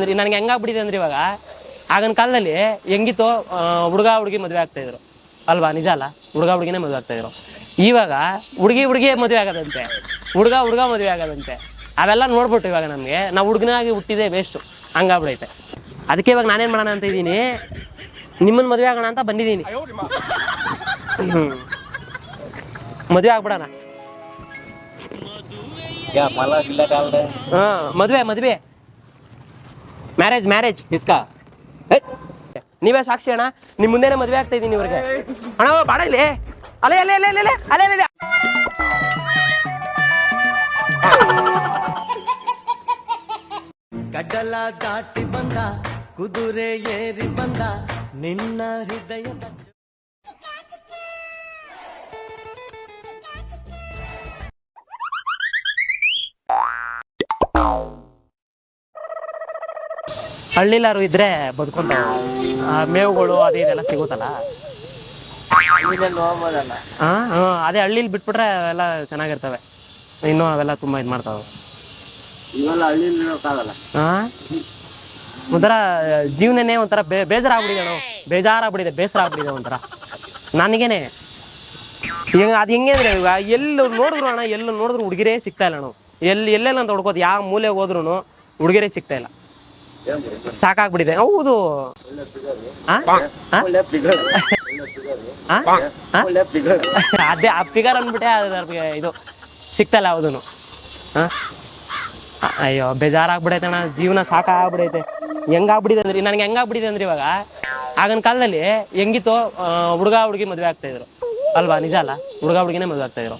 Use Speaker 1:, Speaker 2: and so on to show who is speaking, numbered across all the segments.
Speaker 1: ಅಂದ್ರೆ ನನಗೆ ಹೆಂಗಾಗ್ಬಿಟ್ಟಿದೆ ಅಂದ್ರೆ ಇವಾಗ ಆಗಿನ ಕಾಲದಲ್ಲಿ ಹೆಂಗಿತ್ತು ಹುಡುಗ ಹುಡುಗಿ ಮದುವೆ ಆಗ್ತಾ ಇದ್ರು. ಅಲ್ವಾ ನಿಜ ಅಲ್ಲ? ಹುಡುಗ ಹುಡುಗಿನೇ ಮದುವೆ ಆಗ್ತಾ ಇದ್ರು. ಇವಾಗ ಹುಡುಗಿ ಹುಡುಗಿ ಮದುವೆ ಆಗದಂತೆ ಹುಡುಗ ಹುಡುಗ ಮದುವೆ ಆಗದಂತೆ ಅವೆಲ್ಲ ನೋಡ್ಬಿಟ್ಟು ಇವಾಗ ನಮಗೆ. ನಾವು ಹುಡುಗನಾಗಿ ಹುಟ್ಟಿದೆ ವೇಸ್ಟು ಹಂಗಾಗ್ಬಿಡೈತೆ. ಅದಕ್ಕೆ ಇವಾಗ ನಾನೇನು ಮಾಡೋಣ ಅಂತ ಇದೀನಿ ನಿಮ್ಮನ್ನ ಮದುವೆ ಆಗೋಣ ಅಂತ ಬಂದಿದ್ದೀನಿ. ಮದುವೆ ಆಗ್ಬಿಡೋಣ. ಹಾ ಮದುವೆ ಮದುವೆ. ಮ್ಯಾರೇಜ್ ಮ್ಯಾರೇಜ್
Speaker 2: ಇಸ್ಕಾ.
Speaker 1: ನೀವೇ ಸಾಕ್ಷಿ ಅಣ್ಣ? ನಿಮ್ಮ ಮುಂದೆನೇ ಮದ್ವೆ ಆಗ್ತಾ ಇದ್ದೀನಿ ಇವ್ರಿಗೆ. ಅಣ್ಣ ಬಾಡ ಇಲ್ಲಿ. ಅಲೆ ಅಲೆ ಅಲೆ ಅಲೆ ಅಲೆ ಅಲೆ
Speaker 3: ಕಡಲ ದಾಟಿ ಬಂದ, ಕುದುರೆ ಏರಿ ಬಂದ, ನಿನ್ನ ಹೃದಯ
Speaker 1: ಹಳ್ಳಿಲಾರು ಇದ್ರೆ ಬದುಕೊಂಡು ಆ, ಮೇವುಗಳು ಅದೇ ಇದೆಲ್ಲ ಸಿಗುತ್ತಲ್ಲ? ಹಾ ಹಾ, ಅದೇ ಹಳ್ಳಿಲಿ ಬಿಟ್ಬಿಟ್ರೆ ಅವೆಲ್ಲ ಚೆನ್ನಾಗಿರ್ತವೆ. ಇನ್ನು ಅವೆಲ್ಲ ತುಂಬಾ ಇದು ಮಾಡ್ತಾವೆ.
Speaker 2: ಇವೆಲ್ಲ ಹಳ್ಳಿಲಿ ಇರೋಕ್ಕಾಗಲ್ಲ.
Speaker 1: ಹಾ ಒಂಥರ ಜೀವನನೇ ಒಂಥರ ಬೇ ಬೇಜಾರಾಗ್ಬಿಟ್ಟಿದೆ ಬೇಜಾರ ಬೇಜಾರಾಗ್ಬಿಟ್ಟಿದೆ ಬೇಸರ ಆಗ್ಬಿಡಿದೆ ಒಂಥರ. ನನಗೇನೆ. ಹೆಂಗ ಅದು ಹೆಂಗೆ ಅಂದ್ರೆ ಇವಾಗ ಎಲ್ಲಿ ನೋಡಿದ್ರು ಅಣ್ಣ ಎಲ್ಲಿ ನೋಡಿದ್ರು ಹುಡುಗಿರೇ ಸಿಗ್ತಾ ಇಲ್ಲ ನಾವು ಎಲ್ಲಿ ಎಲ್ಲೆಲ್ಲ ಅಂತ ಹುಡ್ಕೋದು ಯಾವ ಮೂಲೆಗೆ ಹೋದ್ರು ಹುಡುಗಿರೇ ಸಿಗ್ತಾ ಇಲ್ಲ. ಸಾಕಾಗ್ಬಿಟ್ಟಿದೆ. ಹೌದು. ಅದೇ ಆ ಫಿಗರ್ ಅಂದ್ಬಿಟ್ಟೆ ಅದ್ರಿಗೆ ಇದು ಸಿಕ್ತಲ್ಲ ಯಾವುದೂ ಅಯ್ಯೋ ಬೇಜಾರಾಗ್ಬಿಡೈತೆ ಅಣ್ಣ. ಜೀವನ ಸಾಕಾಗ್ಬಿಡೈತೆ. ಹೆಂಗಾಗ್ಬಿಟ್ಟಿದೆ ಅಂದ್ರೆ ನನಗೆ ಹೆಂಗಾಗ್ಬಿಟ್ಟಿದೆ ಅಂದ್ರೆ ಇವಾಗ ಆಗಿನ ಕಾಲದಲ್ಲಿ ಹೆಂಗಿತ್ತು ಹುಡುಗ ಹುಡುಗಿ ಮದುವೆ ಆಗ್ತಾ ಇದ್ರು. ಅಲ್ವಾ ನಿಜ ಅಲ್ಲ? ಹುಡುಗ ಹುಡುಗಿನೇ ಮದುವೆ ಆಗ್ತಾ ಇದ್ರು.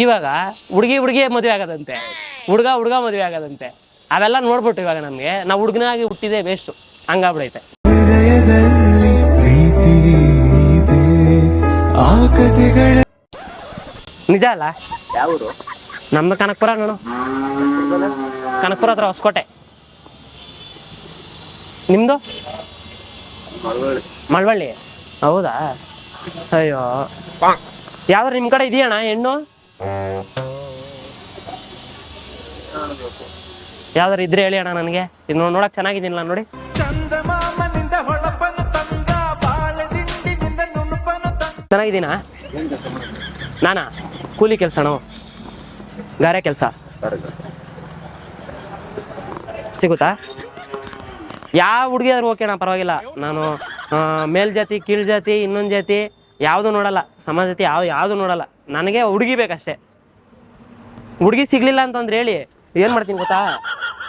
Speaker 1: ಇವಾಗ ಹುಡುಗಿ ಹುಡುಗಿ ಮದುವೆ ಆಗದಂತೆ. ಹುಡುಗ ಹುಡುಗ ಮದುವೆ ಆಗೋದಂತೆ. ಅವೆಲ್ಲ ನೋಡ್ಬಿಟ್ಟು ಇವಾಗ ನಮ್ಗೆ ನಾವು ಹುಡುಗನಾಗಿ ಹುಟ್ಟಿದೆ ವೇಸ್ಟು ಹಂಗಾಗ್ಬಿಡೈತೆ ನಿಜ ಅಲ್ಲ?
Speaker 2: ನಮ್ಮ
Speaker 1: ಕನಕ್ಪುರ ಕನಕಪುರ ನೋಡು. ಕನಕಪುರ ಹತ್ರ ಹೊಸಕೋಟೆ. ನಿಮ್ದು? ಮಳವಳ್ಳಿ. ಹೌದಾ? ಅಯ್ಯೋ. ಯಾವ್ದಾರು ನಿಮ್ ಕಡೆ ಇದೆಯಣ್ಣ ಹೆಣ್ಣು? ಯಾವ್ದಾರು ಇದ್ರೆ ಹೇಳಿ ಅಣ್ಣ ನನಗೆ. ಇನ್ನು ನೋಡಕ್ ಚೆನ್ನಾಗಿದ್ದೀನಿಲ್ಲ ನೋಡಿ. ಚೆನ್ನಾಗಿದ್ದೀನ? ನಾನಾ? ಕೂಲಿ ಕೆಲಸ ಅಣ್ಣ. ಗಾರೆ ಕೆಲಸ. ಸಿಗುತ್ತಾ? ಯಾವ ಹುಡುಗಿಯಾದ್ರೂ ಓಕೆ ಅಣ್ಣ ಪರವಾಗಿಲ್ಲ. ನಾನು ಮೇಲ್ಜಾತಿ ಮೇಲ್ ಜಾತಿ ಕೀಳ್ ಜಾತಿ ಇನ್ನೊಂದು ಜಾತಿ ಯಾವುದು ನೋಡಲ್ಲ. ಸಮಾಜ ಜಾತಿ ಯಾವ ಯಾವುದು ನೋಡಲ್ಲ. ನನಗೆ ಹುಡುಗಿ ಬೇಕಷ್ಟೇ. ಹುಡುಗಿ ಸಿಗ್ಲಿಲ್ಲ ಅಂತಂದ್ರೆ ಹೇಳಿ. ಏನು ಮಾಡ್ತೀನಿ ಗೊತ್ತಾ?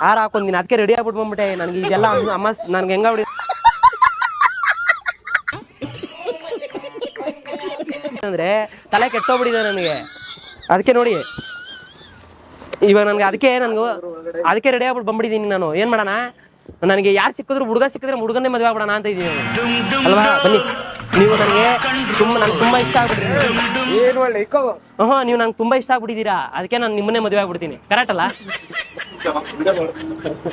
Speaker 1: ಹಾರ ನೀನ್ ಅದಕ್ಕೆ ರೆಡಿ ಆಗ್ಬಿಟ್ಟು ಬಂದ್ಬಿಟ್ಟೆ. ನನಗೆ ಇದೆಲ್ಲ ಅಮ್ಮ- ನನ್ಗೆ ಹೆಂಗ ಬಿಡಿ ಅಂದ್ರೆ ತಲೆ ಕೆಟ್ಟೋಗ್ಬಿಟ್ಟಿದೆ ನನಗೆ. ಅದಕ್ಕೆ ನೋಡಿ. ಇವಾಗ ನನಗೆ ಅದಕ್ಕೆ ನನಗೆ ಅದಕ್ಕೆ ರೆಡಿ ಆಗ್ಬಿಟ್ಟು ಬಂದ್ಬಿಟ್ಟಿದ್ದೀನಿ ನಾನು. ಏನು ಮಾಡೋಣ? ನನಗೆ ಯಾರು ಸಿಕ್ಕಿದ್ರು ಹುಡುಗ ಸಿಕ್ಕಿದ್ರೆ ಹುಡುಗನೇ ಮದುವೆ ಆಗ್ಬಿಡೋಣ ಅಂತ ಇದೀನಿ ಅಲ್ವಾ? ಬನ್ನಿ. ನೀವು ನನಗೆ ತುಂಬ ನನಗೆ ತುಂಬಾ ಇಷ್ಟ ಆಗ್ಬಿಟ್ಟಿದ್ದೀರಾ ಹ್ಞೂ ನೀವು ನಂಗೆ ತುಂಬಾ ಇಷ್ಟ ಆಗ್ಬಿಟ್ಟಿದ್ದೀರಾ ಅದಕ್ಕೆ ನಾನು ನಿಮ್ಮನ್ನೇ ಮದುವೆ ಆಗ್ಬಿಡ್ತೀನಿ. ಕರೆಕ್ಟ್ ಅಲ್ಲ?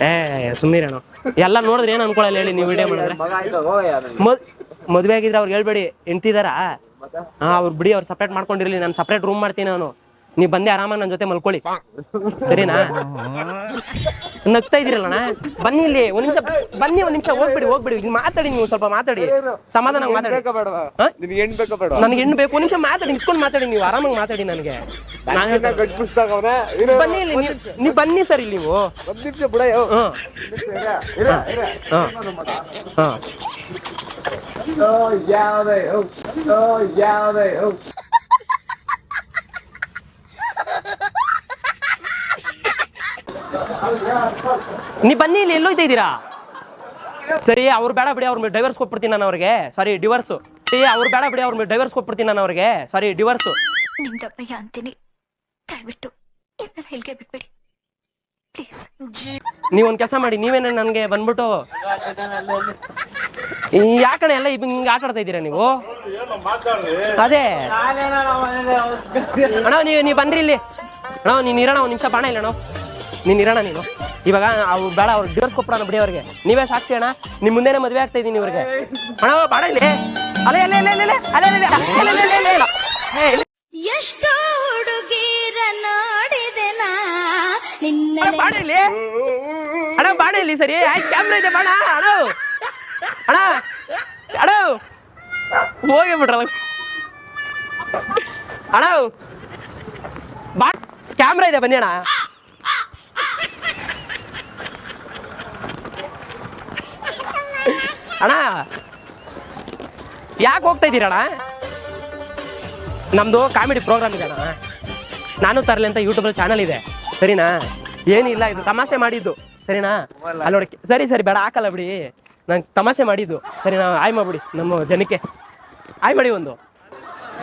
Speaker 1: ಏ ಸುಮ್ಮನಿರೇನು ಎಲ್ಲ ನೋಡಿದ್ರೆ ಏನ್ ಅನ್ಕೊಳ್ಳಲ್ಲ ಹೇಳಿ, ನೀವು ವಿಡಿಯೋ ಮಾಡಿದ್ರೆ. ಮದುವೆ ಆಗಿದ್ರೆ ಅವ್ರು ಹೇಳ್ಬೇಡಿ, ಹೆಂಡ್ತಿದಾರ? ಹಾ, ಅವ್ರು ಬಿಡಿ, ಅವ್ರು ಸಪ್ರೇಟ್ ಮಾಡ್ಕೊಂಡಿರ್ಲಿ, ನಾನು ಸಪ್ರೇಟ್ ರೂಮ್ ಮಾಡ್ತೀನಿ ನಾನು. ನೀವು ಬಂದೆ ಆರಾಮಾಗಿ ನನ್ನ ಜೊತೆ ಮಲ್ಕೊಳ್ಳಿ. ಸರಿನಾ? ನಗ್ತಾ ಇದೀರಲ್ಲಣ್ಣ ಬನ್ನಿ ಇಲ್ಲಿ ಒಂದ್ ನಿಮಿಷ ಬನ್ನಿ ಒಂದ್ ನಿಮಿಷ ಹೋಗ್ಬಿಡಿ ಹೋಗ್ಬಿಡಿ. ನೀವು ಮಾತಾಡಿ ನೀವು ಸ್ವಲ್ಪ ಮಾತಾಡಿ. ಸಮಾಧಾನ ಮಾತಾಡಿ?
Speaker 2: ನಿನ್ಗೆ
Speaker 1: ಹೆಣ್ಣು ಬೇಕು ಒಂದ್ ನಿಮಿಷ ಮಾತಾಡಿ ನಿಂತ್ಕೊಂಡು ಮಾತಾಡಿ ನೀವು ಆರಾಮಾಗಿ ಮಾತಾಡಿ ನನಗೆ. ಬನ್ನಿ ಇಲ್ಲಿ ನೀವು ಬನ್ನಿ ಸರ್ ಇಲ್ಲಿ ನೀವು. ಹಾಂ ಹಾಂ ಹಾಂ
Speaker 2: ಯಾವ್ದೇ ಯಾವ್ದೇ
Speaker 1: ನೀ ಬನ್ನಿ ಇಲ್ಲಿ ಎಲ್ಲೋ ಇದ್ದೀರಾ? ಸರಿ ಅವ್ರು ಬೇಡ ಬಿಡಿ ಅವ್ರ ಡೈವರ್ಸ್ ಕೊಟ್ಬಿಡ್ತೀನಿ ನಾನು ಅವ್ರಿಗೆ. ಸಾರಿ ಡಿವರ್ಸು ಸರಿ ಅವ್ರು ಬೇಡ ಬಿಡಿ ಅವ್ರ ಡೈವರ್ಸ್ ಕೊಟ್ಬಿಡ್ತೀನಿ ನಾನು ಅವ್ರಿಗೆ. ಸಾರಿ ಡಿವರ್ಸು
Speaker 4: ನಿಮ್ದಪ್ಪಯ್ಯ ಅಂತೀನಿ. ದಯವಿಟ್ಟು ಇದನ್ನ ಇಲ್ಲಿಗೆ ಬಿಟ್ಬಿಡಿ. ಪ್ಲೀಸ್
Speaker 1: ನೀವು ಒಂದು ಕೆಲಸ ಮಾಡಿ ನೀವೇನ ನನಗೆ ಬಂದ್ಬಿಟ್ಟು? ಯಾಕಡೆ ಎಲ್ಲ ಹಿಂಗ್ ಹಿಂಗೆ ಆಟ ಆಡ್ತಾ ಇದ್ದೀರಾ ನೀವು? ಅದೇ. ಅಣ್ಣ ನೀವು ನೀವು ಬನ್ರಿ ಇಲ್ಲಿ. ಅಣ್ಣ ನೀನು ಇರೋಣ ಒಂದು ನಿಮಿಷ ಬಾಣ ಇಲ್ಲ ಅಣ್ಣ ನೀನು ಇರೋಣ ನೀನು ಇವಾಗ ಅವ್ರು ಬೇಡ ಅವ್ರು ಡಿವರ್ಸ್ ಕೊಪ್ಪಣ ಬಿಡಿ ಅವರಿಗೆ ನೀವೇ ಸಾಕ್ಷಿ ಅಣ್ಣ ನಿಮ್ಮ ಮುಂದೆನೇ ಮದುವೆ ಆಗ್ತಾ ಇದ್ದೀನಿ ಇವ್ರಿಗೆ ಅಣ್ಣ ಬಾಡ ಇಲ್ಲಿ ಅಲೆ ಅಲೆ ಅಲೆ ಅಲೆ ಅಲೆ ಅಲೆ
Speaker 4: ಎಷ್ಟೋ ಹುಡುಗೀರ ನೋಡಿದೆ
Speaker 1: ಬಾಡ ಇಲ್ಲಿ ಅಣ್ಣ ಬಾಡ ಇಲ್ಲಿ ಸರಿ ಆಯ್ತು ಕ್ಯಾಮ್ರಾ ಇದೆ ಬಾಣ ಅಣ್ಣ ಅಣ್ಣ ಅಣ್ಣ ಹೋಗಿ ಬಿಡ್ರಲ್ಲ ಅಣ್ಣ ಬಾ ಕ್ಯಾಮ್ರಾ ಇದೆ ಬನ್ನಿ ಅಣ್ಣ ಅಣ್ಣ ಯಾಕೆ ಹೋಗ್ತಾ ಇದ್ದೀರಣ್ಣ ನಮ್ದು ಕಾಮಿಡಿ ಪ್ರೋಗ್ರಾಮ್ ಇದೆ ಅಣ್ಣ. ನಾನು ತರಲಿ ಅಂತ ಯೂಟ್ಯೂಬಲ್ಲಿ ಚಾನಲ್ ಇದೆ. ಸರಿನಾ? ಏನಿಲ್ಲ ಇದು ತಮಾಷೆ ಮಾಡಿದ್ದು. ಸರಿನಾ? ಅಲ್ಲಿ ನೋಡಿ ಸರಿ ಸರಿ ಬೇಡ ಹಾಕಲ್ಲ ಬಿಡಿ. ನಂಗೆ ತಮಾಷೆ ಮಾಡಿದ್ದು. ಸರಿನಾ ಆಯ್ ಮಾಡ್ಬಿಡಿ ನಮ್ಮ ಜನಕ್ಕೆ. ಆಯ್ ಮಾಡಿ ಒಂದು.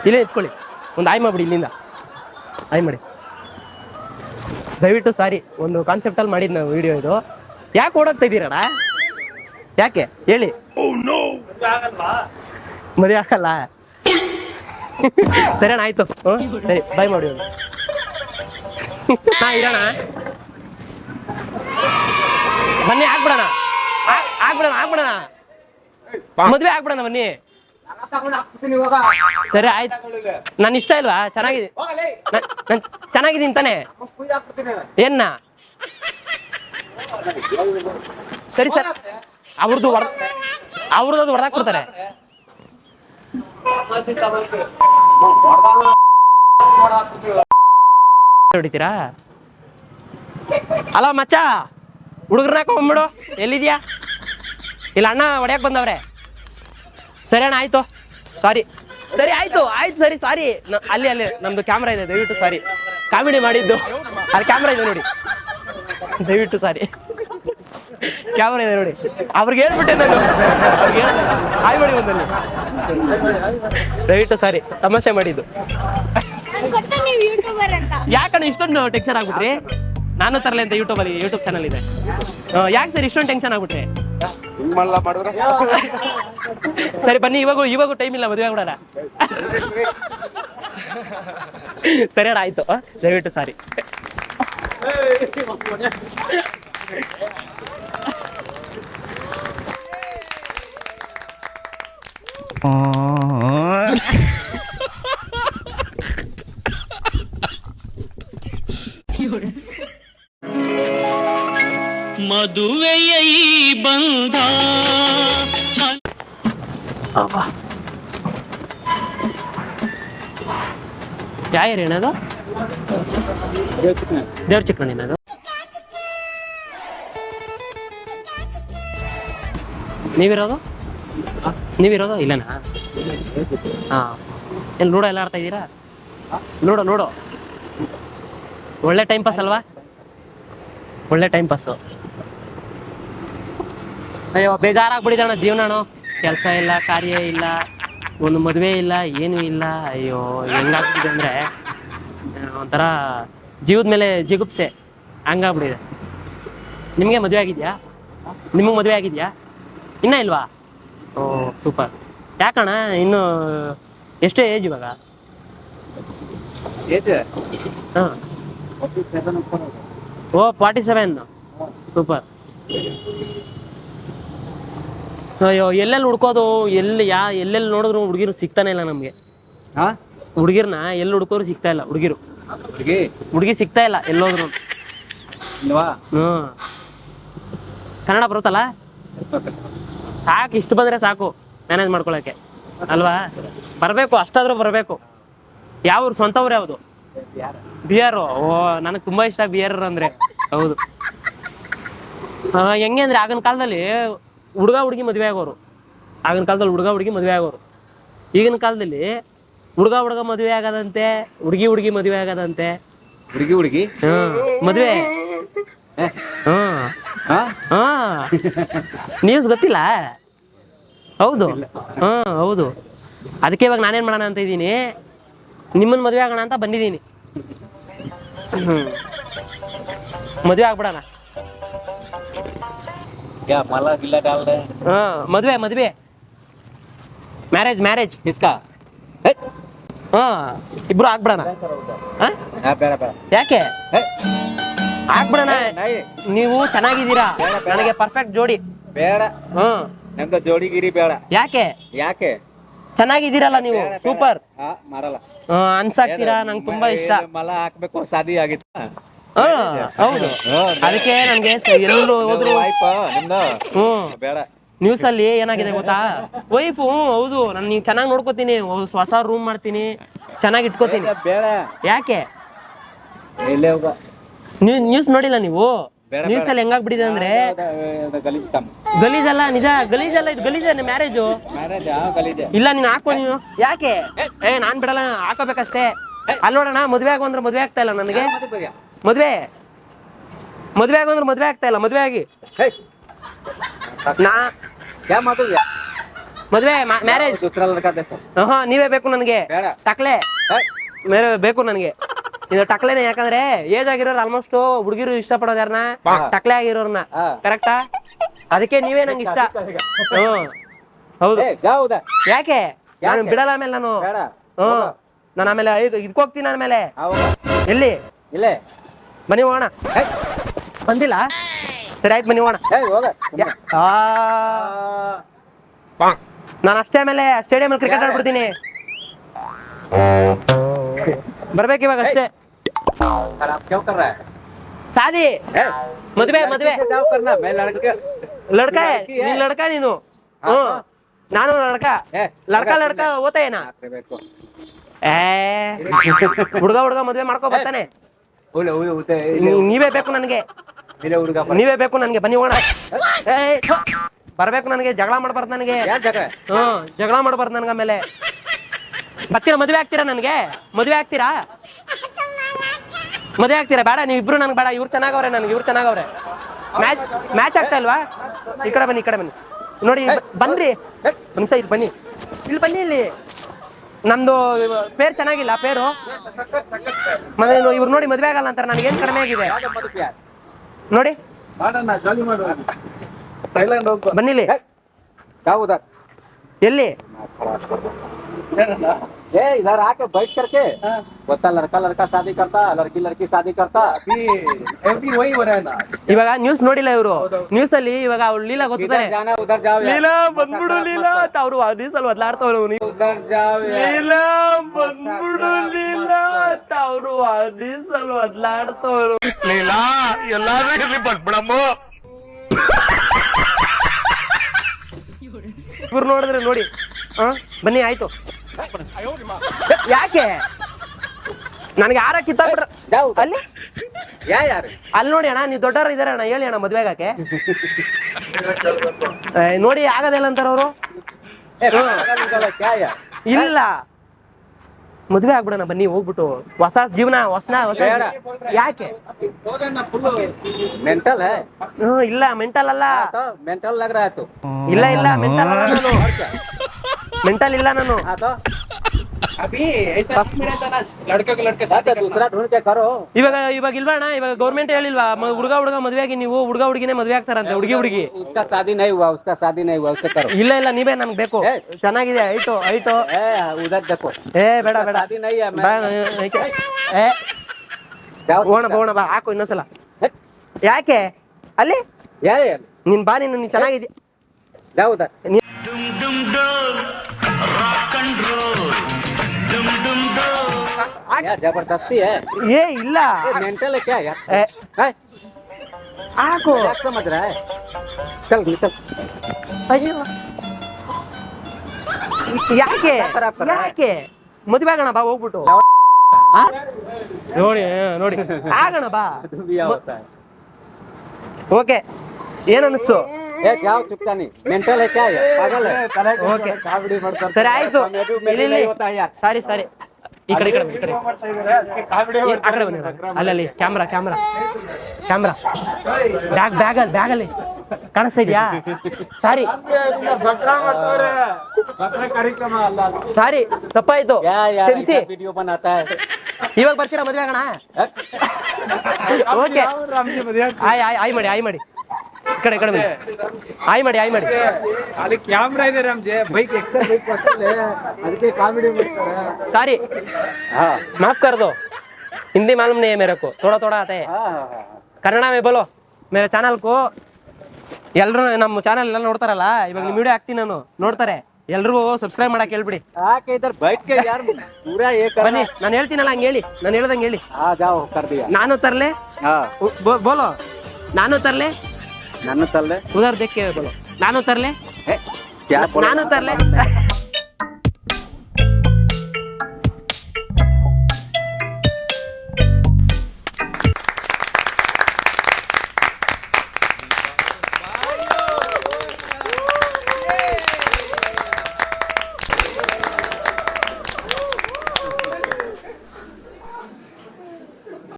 Speaker 1: ಇಲ್ಲೇ ಇಟ್ಕೊಳ್ಳಿ. ಒಂದು ಆಯ್ ಮಾಡ್ಬಿಡಿ ಇಲ್ಲಿಂದ. ಆಯ್ ಮಾಡಿ. ದಯವಿಟ್ಟು ಸಾರಿ ಒಂದು ಕಾನ್ಸೆಪ್ಟಲ್ಲಿ ಮಾಡಿದ್ದು ನಾವು ವಿಡಿಯೋ ಇದು. ಯಾಕೆ ಓಡೋಗ್ತಾ ಇದ್ದೀರಣ್ಣ ಯಾಕೆ? ಹೇಳಿ. ಮದುವೆ ಹಾಕಲ್ಲ ಸರಿ ಅಣ್ಣ ಆಯ್ತು? ಸರಿ ಬಾಯ್ ಮಾಡಿ ಹಾ ಇರೋಣ. ಬನ್ನಿ ಹಾಕ್ಬಿಡೋಣ ಹಾಕ್ಬಿಡೋಣ ಹಾಕ್ಬಿಡೋಣ ಆಗ್ಬಿಡೋಣ. ಮದ್ವೆ ಹಾಕ್ಬಿಡೋಣ ಬನ್ನಿ. ಸರಿ ಆಯ್ತು. ನನ್ ಇಷ್ಟ ಇಲ್ವಾ? ಚೆನ್ನಾಗಿದೆ ನಾನ್- ನಾನ್ ಚೆನ್ನಾಗಿದ್ದೀನಿ ತಾನೆ. ಏನ್ನ ಸರಿ ಸರ್. ಅವ್ರದ್ದು ಹೊರ ಅವ್ರದ್ದು ಅದು ಕೊಡ್ತಾರೆ. ಹೊಡಿತೀರಾ? ಅಲೋ, ಮಚ್ಚ, ಹುಡುಗ್ರನ್ನ ಹಾಕೊಂಬಿಡು. ಎಲ್ಲಿದ್ಯಾ? ಇಲ್ಲ, ಅಣ್ಣ ಹೊಡ್ಯಾಕ್ ಬಂದವ್ರೆ. ಸರಿ, ಅಣ್ಣ, ಆಯ್ತು. ಸಾರಿ ಸರಿ, ಆಯ್ತು ಆಯ್ತು, ಸರಿ ಸಾರಿ ಅಲ್ಲಿ ಅಲ್ಲಿ, ನಮ್ದು ಕ್ಯಾಮ್ರಾ ಇದೆ, ದಯವಿಟ್ಟು ಸಾರಿ ಕಾಮಿಡಿ ಮಾಡಿದ್ದು. ಅಲ್ಲಿ ಕ್ಯಾಮ್ರಾ ಇದೆ ನೋಡಿ. ದಯವಿಟ್ಟು ಸಾರಿ ಕ್ಯಾಮ್ರಾ ಇದೆ ನೋಡಿ. ಅವ್ರಿಗೆ ಹೇಳ್ಬಿಟ್ಟೆ ನಾನು. ಹಾಯ್ ಮಾಡಿ ಒಂದಲ್ಲಿ. ದಯವಿಟ್ಟು ಸಾರಿ ತಮಾಷೆ ಮಾಡಿದ್ದು. ಯಾಕಣ್ಣ ಇಷ್ಟೊಂದು ಟೆನ್ಷನ್ ಆಗ್ಬಿಟ್ರಿ? ನಾನು ತರಲೆ ಅಂತ ಯೂಟ್ಯೂಬ್ ಅಲ್ಲಿ ಯೂಟ್ಯೂಬ್ ಚಾನಲ್ ಇದೆ. ಯಾಕೆ ಸರ್ ಇಷ್ಟೊಂದು ಟೆನ್ಷನ್ ಆಗ್ಬಿಟ್ರಿ? ಸರಿ ಬನ್ನಿ ಇವಾಗ ಇವಾಗ ಟೈಮ್ ಇಲ್ಲ ಮದುವೆ ಆಗ್ಬಿಡೋಣ. ಸರಿ ಅಣ್ಣ ಆಯ್ತು? ದಯವಿಟ್ಟು ಸಾರಿ
Speaker 5: ಮದುವೆಯ ಈ ಬಂಧ.
Speaker 1: ಏರಿಯಾ ಅದು ದೇವ್ರ ಚಿಕ್ಕಣ್ಣ ನೀವಿರೋದು? ನೀವಿರೋದು ಇಲ್ಲನಾ? ಹಾಂ ಎಲ್ಲಿ ಲೂಡೋ ಎಲ್ಲ ಆಡ್ತಾ ಇದ್ದೀರಾ? Ludo ludo. ಒಳ್ಳೆ ಟೈಮ್ ಪಾಸ್ ಅಲ್ವಾ? ಒಳ್ಳೆ ಟೈಮ್ ಪಾಸು ಅಯ್ಯೋ ಬೇಜಾರಾಗ್ಬಿಟ್ಟಿದಣ್ಣ ಜೀವನನು. ಕೆಲಸ ಇಲ್ಲ, ಕಾರ್ಯ ಇಲ್ಲ, ಒಂದು ಮದುವೆ ಇಲ್ಲ, ಏನೂ ಇಲ್ಲ. ಅಯ್ಯೋ, ಹೆಂಗಾಗ್ಬಿಟ್ಟಿದೆ ಅಂದರೆ, ಒಂಥರ ಜೀವದ ಮೇಲೆ ಜಿಗುಪ್ಸೆ. ಹಂಗಾಗ್ಬಿಟ್ಟಿದೆ. ನಿಮಗೆ ಮದುವೆ ಆಗಿದೆಯಾ? ನಿಮಗೆ ಮದುವೆ ಆಗಿದೆಯಾ? ಇನ್ನೂ ಇಲ್ವಾ? ಓ ಸೂಪರ್ ಯಾಕಣ್ಣ ಇನ್ನು ಎಷ್ಟು ಏಜ್ ಇವಾಗ? ಹಾಂ. ಓ ಫಾರ್ಟಿ ಸೆವೆನ್ ಸೂಪರ್ ಅಯ್ಯೋ ಎಲ್ಲೆಲ್ಲಿ ಹುಡ್ಕೋದು? ಎಲ್ಲಿ ಯಾ ಎಲ್ಲೆಲ್ಲಿ ನೋಡಿದ್ರು ಹುಡುಗಿರು ಸಿಗ್ತಾನೆ ಇಲ್ಲ ನಮಗೆ. ಹುಡುಗಿರ್ನ ಎಲ್ಲಿ ಹುಡ್ಕೋರು ಸಿಗ್ತಾ ಇಲ್ಲ ಹುಡುಗಿರು. ಹುಡುಗಿ? ಸಿಗ್ತಾ ಇಲ್ಲ ಎಲ್ಲೋದ್ರು. ಹ್ಞೂ ಕನ್ನಡ ಬರುತ್ತಲ್ಲ? ಸಾಕು ಇಷ್ಟು ಬಂದರೆ ಸಾಕು ಮ್ಯಾನೇಜ್ ಮಾಡ್ಕೊಳಕ್ಕೆ. ಅಲ್ವಾ? ಬರಬೇಕು ಅಷ್ಟಾದರೂ ಬರಬೇಕು. ಯಾವ ಊರು ಸ್ವಂತ ಊರು ಯಾವುದು? ಬಿಯರು. ಓ ನನಗೆ ತುಂಬ ಇಷ್ಟ ಬಿಯರ್ ಅಂದರೆ. ಹೌದು. ಹೆಂಗೆ ಅಂದರೆ ಆಗಿನ ಕಾಲದಲ್ಲಿ ಹುಡುಗ ಹುಡುಗಿ ಮದುವೆ ಆಗೋರು. ಆಗಿನ ಕಾಲದಲ್ಲಿ ಹುಡುಗ ಹುಡುಗಿ ಮದುವೆ ಆಗೋರು. ಈಗಿನ ಕಾಲದಲ್ಲಿ ಹುಡುಗ ಹುಡುಗ ಮದುವೆ ಆಗದಂತೆ ಹುಡುಗಿ ಹುಡುಗಿ ಮದುವೆ ಆಗದಂತೆ.
Speaker 2: ಹುಡುಗಿ ಹುಡುಗಿ?
Speaker 1: ಮದುವೆ. ಹ್ಮ್. ಹಾ? ನ್ಯೂಸ್ ಗೊತ್ತಿಲ್ಲ? ಹೌದು. ಹಾ ಹೌದು. ಅದಕ್ಕೆ ಇವಾಗ ನಾನೇನು ಮಾಡೋಣ ಅಂತ ಇದ್ದೀನಿ? ನಿಮ್ಮನ್ನ ಮದುವೆ ಆಗೋಣ ಅಂತ ಬಂದಿದ್ದೀನಿ. ಮದುವೆ ಆಗ್ಬಿಡೋಣ. ಹಾ ಮದುವೆ ಮದುವೆ. ಮ್ಯಾರೇಜ್ ಮ್ಯಾರೇಜ್
Speaker 2: ಇಸ್ಕಾ?
Speaker 1: ಹಾ ಇಬ್ರು ಆಗ್ಬಿಡೋಣ. ಯಾಕೆ? ಆಗ್ಬಿಡೋಣ. ನೀವು ಚೆನ್ನಾಗಿದ್ದೀರಾ? ನನಗೆ ಪರ್ಫೆಕ್ಟ್ ಜೋಡಿ.
Speaker 2: ಬೇಡ.
Speaker 1: ಹ್ಮ್
Speaker 2: ನಮ್ದ ಜೋಡಿಗಿರಿ ಬೇಡ.
Speaker 1: ಯಾಕೆ?
Speaker 2: ಯಾಕೆ?
Speaker 1: ಚೆನ್ನಾಗಿದ್ದೀರಲ್ಲ ನೀವು? ಸೂಪರ್
Speaker 2: ಮಾಡಲ್ಲ
Speaker 1: ಅನ್ಸಾಕ್ತೀರಾ? ನಂಗೆ ತುಂಬಾ ಇಷ್ಟ.
Speaker 2: ಮಲ ಹಾಕ್ಬೇಕು ಸಾದಿ ಆಗಿತ್ತ?
Speaker 1: ಹೌದು. ಅದಕ್ಕೆ ನನ್ಗೆ ಎಲ್ಲರೂ ಎಲ್ಲೂ ಹೋದ್ರು ಹ್ಮ್
Speaker 2: ಬೇಡ.
Speaker 1: ನ್ಯೂಸ್ ಅಲ್ಲಿ ಏನಾಗಿದೆ ಗೊತ್ತಾ? ವೈಫು ಹೌದು. ನಾನು ನೀವು ಚೆನ್ನಾಗಿ ನೋಡ್ಕೋತೀನಿ. ಹೊಸ- ರೂಮ್ ಮಾಡ್ತೀನಿ. ಚೆನ್ನಾಗಿ ಇಟ್ಕೋತೀನಿ.
Speaker 2: ಬೇಡ
Speaker 1: ಯಾಕೆ?
Speaker 2: ಇಲ್ಲೇ
Speaker 1: ನ್ಯೂಸ್ ನೋಡಿಲ್ಲ ನೀವು? ನ್ಯೂಸ್ ಅಲ್ಲಿ ಹೆಂಗಾಗ್ಬಿಟ್ಟಿದೆ ಅಂದ್ರೆ? ಗಲೀಜಲ್ಲ ನಿಜ ಗಲೀಜಲ್ಲ ಇದು ಗಲೀಜ ಮ್ಯಾರೇಜು ಇಲ್ಲ ನೀನ್ ಹಾಕೋ ನೀನು. ಯಾಕೆ? ಏ ನಾನ್ ಬಿಡಲ್ಲ ಹಾಕೋಬೇಕಷ್ಟೇ ಅಲ್ಲಿ ನೋಡೋಣ ಮದ್ವೆ ಆಗುವಂದ್ರೆ ಮದ್ವೆ ಆಗ್ತಾ ಇಲ್ಲ ನನಗೆ. ಮದ್ವೆ. ಮದ್ವೆ ಆಗುವಂದ್ರೆ ಮದ್ವೆ ಆಗ್ತಾ ಇಲ್ಲ ಮದ್ವೆ ಆಗಿ. ನಾ ಮದ್ವೆ ಮ್ಯಾರೇಜ್ ಹಾ ನೀವೇ ಬೇಕು ನನಗೆ. ತಕ್ಲೆ. ಮೇರೆ ಬೇಕು ನನಗೆ. ಇದು ಟಕ್ಲೇನೆ ಯಾಕಂದ್ರೆ ಏಜ್ ಆಗಿರೋರು ಆಲ್ಮೋಸ್ಟ್ ಹುಡುಗಿರು ಇಷ್ಟಪಡೋದು ಯಾರನ್ನ ಟಕ್ಲೆ ಆಗಿರೋರ್ನ. ಕರೆಕ್ಟಾ ಅದಕ್ಕೆ ನೀವೇ ನಂಗೆ ಇಷ್ಟ. ಹ್ಮ್. ಹೌದು. ಯಾಕೆ? ನಾನು ಬಿಡಲ್ಲ ಆಮೇಲೆ ನಾನು. ಹ್ಮ್. ನಾನು ಆಮೇಲೆ ಇದಕ್ಕೋಗ್ತೀನಿ ಆಮೇಲೆ. ಎಲ್ಲಿ?
Speaker 2: ಇಲ್ಲೇ.
Speaker 1: ಬನ್ನಿ ಹೋಗೋಣ. ಬಂದಿಲ್ಲ? ಸರಿ ಆಯ್ತು ಬನ್ನಿ ಹೋಗೋಣ. ನಾನು ಅಷ್ಟೇ ಆಮೇಲೆ ಸ್ಟೇಡಿಯಂ ಕ್ರಿಕೆಟ್ ಆಡ್ಬಿಡ್ತೀನಿ. ಬರ್ಬೇಕಿವಾಗ ಅಷ್ಟೇ.
Speaker 2: आप क्यों कर रहा है
Speaker 1: ಸಾದಿ ಮದ್ವೆ ಮದ್ವೆ
Speaker 2: लड़के से जाओ करना मैं लड़के
Speaker 1: ಲಡ್ಕ ನೀನ್ ಲಡ್ಕ ನೀನು ಹ್ಮ್ ನಾನು ಲಡ್ಕ
Speaker 2: ಏ,
Speaker 1: ಲಡ್ಕ ಲಡ್ಕ ಓದ್ತಾ ಏನ
Speaker 2: ಬೇಕು
Speaker 1: ಏ ಹುಡ್ಗ ಹುಡ್ಗ ಮದ್ವೆ ಮಾಡ್ಕೊ ಬರ್ತಾನೆ
Speaker 2: ಉಳ್ಳೆ ಉಳ್ಳೆ ಉಳ್ಳೆ
Speaker 1: ನೀ- ನೀವೇ ಬೇಕು ನನಗೆ
Speaker 2: ಇಲ್ಲೇ ಹುಡುಗ
Speaker 1: ನೀವೇ ಬೇಕು ನನಗೆ ಬನ್ನಿ ಹೋಗೋಣ ಏ, ಥು. ಬರ್ಬೇಕು ನನಗೆ ಜಗಳ ಮಾಡ್ಬಾರ್ದು ನನಗೆ
Speaker 2: ಯಾಕೆ ಜಾಗ
Speaker 1: ಹ್ಮ್ ಜಗಳ ಮಾಡ್ಬಾರ್ದು ನನ್ಗೆ ಆಮೇಲೆ ಬರ್ತೀರಾ ಮದ್ವೆ ಆಗ್ತೀರಾ ನನಗೆ ಮದ್ವೆ ಆಗ್ತೀರಾ ಮದುವೆ ಆಗ್ತೀರಾ? ಬೇಡ ನೀವು ಇಬ್ರು ನನಗೆ ಬೇಡ. ಇವ್ರು ಚೆನ್ನಾಗವ್ರೆ ನನಗೆ ಇವ್ರು ಚೆನ್ನಾಗವ್ರೆ. ಮ್ಯಾಚ್ ಮ್ಯಾಚ್ ಆಗ್ತಾ ಇಲ್ವಾ? ಈ ಕಡೆ ಬನ್ನಿ ಈ ಕಡೆ ಬನ್ನಿ. ನೋಡಿ ಬನ್ರಿ. ನಿಮಿಷ ಇಲ್ಲಿ ಬನ್ನಿ. ಇಲ್ಲಿ ಬನ್ನಿ ಇಲ್ಲಿ. ನಮ್ದು ಪೇರ್ ಚೆನ್ನಾಗಿಲ್ಲ ಪೇರು. ಮತ್ತೆ ಇವ್ರು ನೋಡಿ ಮದ್ವೆ ಆಗಲ್ಲ ಅಂತಾರೆ ನನಗೇನು ಕಡಿಮೆ ಆಗಿದೆ? ನೋಡಿ.
Speaker 2: ಬನ್ನಿಲ್ಲಿ ಯಾವುದು?
Speaker 1: ಎಲ್ಲಿ?
Speaker 2: ए इधर आके बैठ करके बोलता लड़का लड़का शादी करता लड़की लड़की शादी करता
Speaker 6: अभी वही हो रहा है ना
Speaker 1: ಇವಾಗ ನ್ಯೂಸ್ ನೋಡಿಲ್ಲ ಇವರು ನ್ಯೂಸ್ ಅಲ್ಲಿ ಇವಾಗ ಅವ್ಳು ಲೀಲಾ
Speaker 2: इधर
Speaker 1: ಗೊತ್ತಿದ್ದಾರೆ
Speaker 2: जाना उधर जाओ यार।
Speaker 1: ಲೀಲಾ ಬಂದ್ಬಿಡು ಲೀಲಾ ಅಂತ ಅವ್ರು ನ್ಯೂಸ್ ಅಲ್ಲಿ ಒದ್ಲಾಡ್ತವ್ರು
Speaker 2: उधर जाओ यार।
Speaker 1: ಲೀಲಾ ಬಂದ್ಬಿಡು ಲೀಲಾ ಅಂತ ಅವ್ರು ನ್ಯೂಸ್ ಅಲ್ಲಿ ಒದ್ಲಾಡ್ತವ್ರು
Speaker 5: ಲೀಲಾ ಎಲ್ಲಾರು ಇರ್ಲಿ ಬಂದ್ಬಿಡಮ್ಮ
Speaker 1: ಇವ್ರು ನೋಡಿದ್ರೆ ನೋಡಿ ಹ ಬನ್ನಿ ಆಯ್ತು ಯಾಕೆ ನನಗೆ ಯಾರ ಕಿತ್ತಾಕ್ಬಿಟ್ರ
Speaker 2: जाओ उधर।
Speaker 1: ಅಲ್ಲಿ
Speaker 2: या यार
Speaker 1: ಅಲ್ಲಿ ನೋಡಿ ಅಣ್ಣ ನೀವು ದೊಡ್ಡವ್ರು ಇದಾರೆ ಅಣ್ಣ ಹೇಳಿ ಅಣ್ಣ ಮದ್ವೆಗಾಕೆ ಏ, ನೋಡಿ ಆಗದಿಲ್ಲ ಅಂತಾರ ಅವರು
Speaker 2: ए, पागल निकल है, क्या यार
Speaker 1: ಇಲ್ಲ ಮದ್ವೆ ಆಗ್ಬಿಡೋಣ ಬನ್ನಿ ಹೋಗ್ಬಿಟ್ಟು ಹೊಸ ಜೀವನ ಹೊಸ ಹೊಸ
Speaker 2: ಬೇಡ.
Speaker 1: ಯಾಕೆ
Speaker 2: मेंटल है
Speaker 1: ಹ್ಮ್ ಇಲ್ಲ ಮೆಂಟಲ್ ಅಲ್ಲ
Speaker 2: तो मेंटल लग रहा है तू
Speaker 1: ಇಲ್ಲ ಇಲ್ಲ ಮೆಂಟಲ್ ಅಲ್ಲ ನಾನು ಮೆಂಟಲ್ ಇಲ್ಲ ನಾನು
Speaker 2: हाँ तो
Speaker 6: अभी ऐसा में रहता ना लड़के को लड़के
Speaker 2: हाँ, तो दूसरा ढूंढ के करो
Speaker 1: ಇವಾಗ ಇವಾಗ ಇಲ್ವಾ ಅಣ್ಣ ಇವಾಗ ಗೌರ್ಮೆಂಟ್ ಹೇಳಿಲ್ವಾ ಮ- ಹುಡುಗ ಹುಡುಗ ಮದ್ವೆ ಆಗಿ ನೀವು ಹುಡುಗ ಹುಡುಗಿನೇ ಮದ್ವೆ ಆಗ್ತಾರಂತೆ ಹುಡುಗಿ ಹುಡುಗಿ
Speaker 2: उसका शादी नहीं हुआ उसका शादी नहीं हुआ उससे करो
Speaker 1: ಇಲ್ಲ ಇಲ್ಲ ನೀವೇ ನನ್ಗೆ ಬೇಕು
Speaker 2: ಏ.
Speaker 1: ಚೆನ್ನಾಗಿದೆ ಐಟು ಐಟು
Speaker 2: ए उधर देखो
Speaker 1: ಏ ಬೇಡ ಬೇಡ
Speaker 2: शादी नहीं है
Speaker 1: ಬೇಡ,
Speaker 2: मैं
Speaker 1: ಐತೆ. ಏ
Speaker 2: जाओ
Speaker 1: ಹೋಗೋಣ ಹೋಗೋಣ ಬಾ ಹಾಕು ಇನ್ನೊಂದ್ಸಲ ಯಾಕೆ ಅಲ್ಲಿ
Speaker 2: यार यार
Speaker 1: ನೀನ್ ಬಾ ನೀನು ನೀನ್ ಚೆನ್ನಾಗಿದ್ಯಾ
Speaker 2: जाओ उधर
Speaker 5: ಡುಮ್
Speaker 2: जबरदस्ती है
Speaker 1: ಏ ಇಲ್ಲ
Speaker 2: मेंटल है क्या यार
Speaker 1: ಏ,
Speaker 2: है?
Speaker 1: ಹಾಕು
Speaker 2: क्या समझ रहा है चल निकल
Speaker 1: ಅಯ್ಯೋ ಯಾಕೆ ಯಾಕೆ ಮದುವೆ ಆಗೋಣ ಬಾ ಹೋಗ್ಬಿಟ್ಟು ಆ? ನೋಡಿ ನೋಡಿ ಆಗೋಣ ಬಾ
Speaker 2: तू भी होता है
Speaker 1: ಓಕೆ ಏನ್ ಅನಿಸ್ತು
Speaker 2: ए जाओ चुपका नहीं मेंटल है क्या यार पागल है
Speaker 1: ಓಕೆ
Speaker 2: कावड़ी मत
Speaker 1: ಸರಿ ಆಯ್ತು
Speaker 2: कॉमेडी में
Speaker 1: ಇಲ್ಲಿ,
Speaker 2: नहीं होता है यार
Speaker 1: ಸಾರಿ ಸಾರಿ ಈ ಕಡೆ ಈ ಕಡೆ ಈ ಕಡೆ. ಆ ಕಡೆ ಬನ್ನಿ. ಅಲ್ಲಲ್ಲಿ camera camera. Camera. Bag bag ಅಲ್ಲಿ ಬ್ಯಾಗ್ ಅಲ್ಲಿ ಕಾಣಿಸ್ತಾ ಇದೆಯಾ? ಸಾರಿ. ಸಾರಿ ತಪ್ಪಾಯ್ತು.
Speaker 2: ಸೆನ್ಸಿ.
Speaker 1: ಇವಾಗ ಬರ್ತೀರಾ ಮದ್ವೆ ಆಗೋಣ? ಓಕೆ ಆಯ್ ಆಯ್ ಆಯ್ ಮಾಡಿ ಆಯ್ ಮಾಡಿ. ಈ ಕಡೆ ಈ ಕಡೆ ಬನ್ನಿ ಆಯ್ ಮಾಡಿ ಆಯ್ ಮಾಡಿ
Speaker 2: ಅಲ್ಲಿ ಕ್ಯಾಮ್ರಾ ಇದೆ ನಮ್ಗೆ ಬೈಕ್ ಎಕ್ಸಲ್ ಬೈಕ್ ಬರ್ತಾರೆ ಅದಕ್ಕೆ ಕಾಮಿಡಿ ಮಾಡ್ತಾರೆ
Speaker 1: सारी
Speaker 2: हाँ
Speaker 1: माफ कर दो हिंदी मालूम नहीं है मेरे को थोड़ा थोड़ा आता है
Speaker 2: हाँ
Speaker 1: ಕನ್ನಡ ಮೇ ಬೋಲೋ ಮೇರೆ ಚಾನಲ್ ಕೋ ಎಲ್ಲರೂ ನಮ್ಮ ಚಾನಲ್ ಎಲ್ಲ ನೋಡ್ತಾರಲ್ಲ ಇವಾಗ ನಿಮ್ಮ ವಿಡಿಯೋ ಹಾಕ್ತೀನಿ ನಾನು ನೋಡ್ತಾರೆ ಎಲ್ರಿಗೂ ಸಬ್ಸ್ಕ್ರೈಬ್ ಮಾಡಕ್ ಹೇಳ್ಬಿಡಿ
Speaker 2: आके इधर बैठ के यार पूरा ये कर
Speaker 1: ಬನ್ನಿ ನಾನು ಹೇಳ್ತೀನಲ್ಲ ಹಂಗೆ ಹೇಳಿ ನಾನು ಹೇಳ್ದಂಗೆ ಹೇಳಿ
Speaker 2: हाँ जाओ कर दिया
Speaker 1: ನಾನು ತರ್ಲೆ
Speaker 2: हाँ
Speaker 1: ಉ- ಬೋ- ಬೋಲೋ ನಾನು ತರ್ಲೆ ನಾನು ತರಲೆ? ಉದಾಹರಣೆ ಕೇಳಬಲ್ಲ ನಾನು ತರಲೆ? ನಾನು ತರಲೆ?